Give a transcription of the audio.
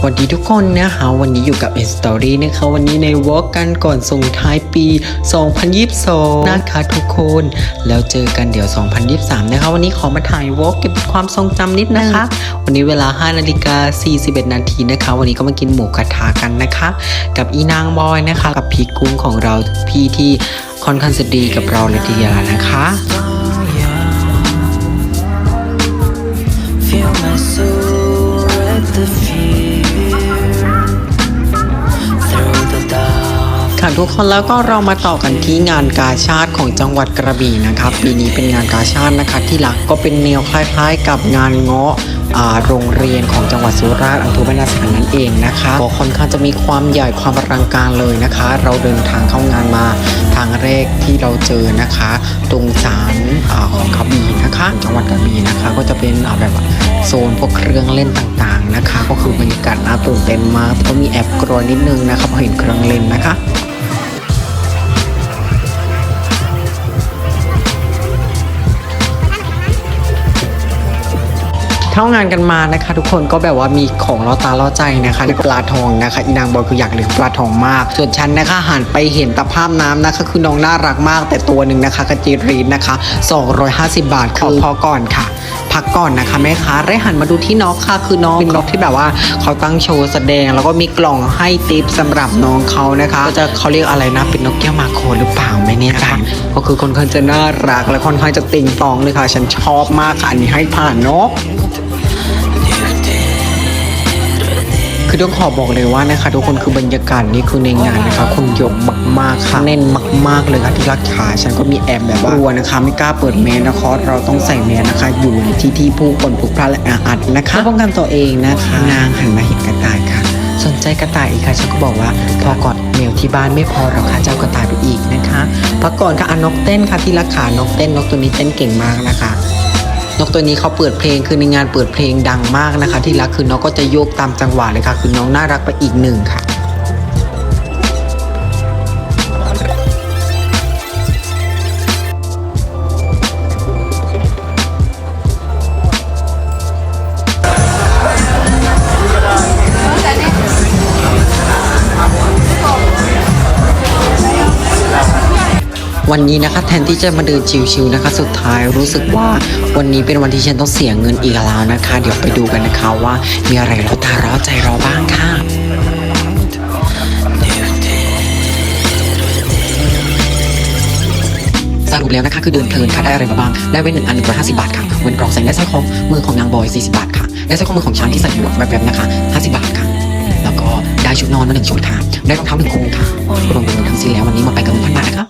สวัสดีทุกคนนะคะวันนี้อยู่กับ e Story นะคะวันนี้ในวอล์กกันก่อนส่งท้ายปี 2022 นะคะทุกคน แล้วเจอกันเดี๋ยว 2023 นะคะ วันนี้ขอมาถ่ายวอล์กเก็บความทรงจำนิดนะคะ วันนี้เวลา 5 นาฬิกา 41 นาทีนะคะ วันนี้ก็มากินหมูกระทะกันนะคะ กับอีนางบอยนะคะ กับพี่กุ้งของเราพี่ที่ค่อนข้างจะดีกับเราเลยทีเดียวนะคะ Feel my soul ทุกคนแล้วก็เรามาต่อกันที่งานกาชาติของจังหวัดกระบี่นะครับปีนี้เป็นงานกาชาตินะคะที่หลักก็เป็นแนวคล้ายๆ กับงานเงาะโรงเรียนของจังหวัดสุราษฎร์อำเภอบรรนาสันนั่นเองนะคะก็ค่อนข้างจะมีความใหญ่ความอลังการเลยนะคะ เราเดินทางเข้างานมาทางแรกที่เราเจอนะคะ ตรงศาลของกระบี่นะคะ จังหวัดกระบี่นะคะ ก็จะเป็นแบบโซนพวกเครื่องเล่นต่างๆนะคะ ก็คือบรรยากาศน่าตื่นเต้นมากก็มีแอบกลัวนิดนึงนะคะพอเห็นเครื่องเล่นนะคะ เข้างานกันมานะคะ ทุกคนก็แบบว่ามีของล่อตาล่อใจนะคะปลาทองนะคะอีนางบอยคืออยากเลี้ยงปลาทองมาก ส่วนฉันนะคะหันไปเห็นตะภาพน้ำนะคะ คือน้องน่ารักมากแต่ตัวหนึ่งนะคะกระจีรีนนะคะ 250 บาทคือพอก่อนค่ะ พักก่อนนะคะแม่ค้าได้หันมาดูที่น้องค่ะคือน้องเป็นน้องที่แบบว่าเขาตั้งโชว์แสดง แล้วก็มีกล่องให้ติปสำหรับน้องเขานะคะก็จะเขาเรียกอะไรนะเป็นนกแก้วมาโคหรือเปล่าไม่แน่ใจก็คือค่อนข้างจะน่ารักและค่อนข้างจะติงตองเลยค่ะ ฉันชอบมากค่ะอันนี้ให้ผ่านเนาะ คือต้องขอบอกเลยว่านะคะทุกคนคือบรรยากาศนี่คือในงานนะคะคนเยอะมากๆค่ะแน่นมาก ๆเลยค่ะที่รักขาฉันก็มีแอบแบบว่ากลัวนะคะไม่กล้าเปิดแมสนะคะเราต้องใส่แมสนะคะ อยู่ในที่ที่ผู้คนพลุกพล่านและอาอัดนะคะเพื่อป้องกันตัวเองนะคะนางหันมาเห็นกระต่ายค่ะ สนใจกระต่ายอีกค่ะฉันก็บอกว่าพอกอดแมวที่บ้านไม่พอเราค่ะเจ้ากระต่ายไปอีกนะคะพักก่อนค่ะอนกเต้นค่ะที่รักขานกเต้นนกตัวนี้เต้นเก่งมากนะคะ นกตัวนี้เขาเปิดเพลงคือในงานเปิดเพลงดังมากนะคะ ที่รักคือน้องก็จะโยกตามจังหวะเลยค่ะ คือน้องน่ารักไปอีกหนึ่งค่ะ วันนี้นะคะแทนที่จะมาเดินชิวๆนะคะ สุดท้ายรู้สึกว่าวันนี้เป็นวันที่ฉันต้องเสียเงินอีกแล้วนะคะ เดี๋ยวไปดูกันนะคะว่ามีอะไรเราตาร้อใจเราบ้างค่ะสรุปแล้วนะคะคือเดินเพลินค่ะได้อะไรมาบ้างได้เว้นหนึ่งอันหนึ่งร้อยห้าสิบบาทค่ะเว้นกรองแสงและสร้อยคอมือของนางบอยสี่สิบบาทค่ะและสร้อยคอมือของช้างที่ใส่หมวกแบบๆนะคะห้าสิบบาทค่ะ แล้วก็ได้ชุดนอนมาหนึ่งชุดค่ะได้รองเท้าหนึ่งคู่ค่ะรวมๆทั้งสิ้นแล้ววันนี้หมดไปกับหนึ่งพันบาทนะคะ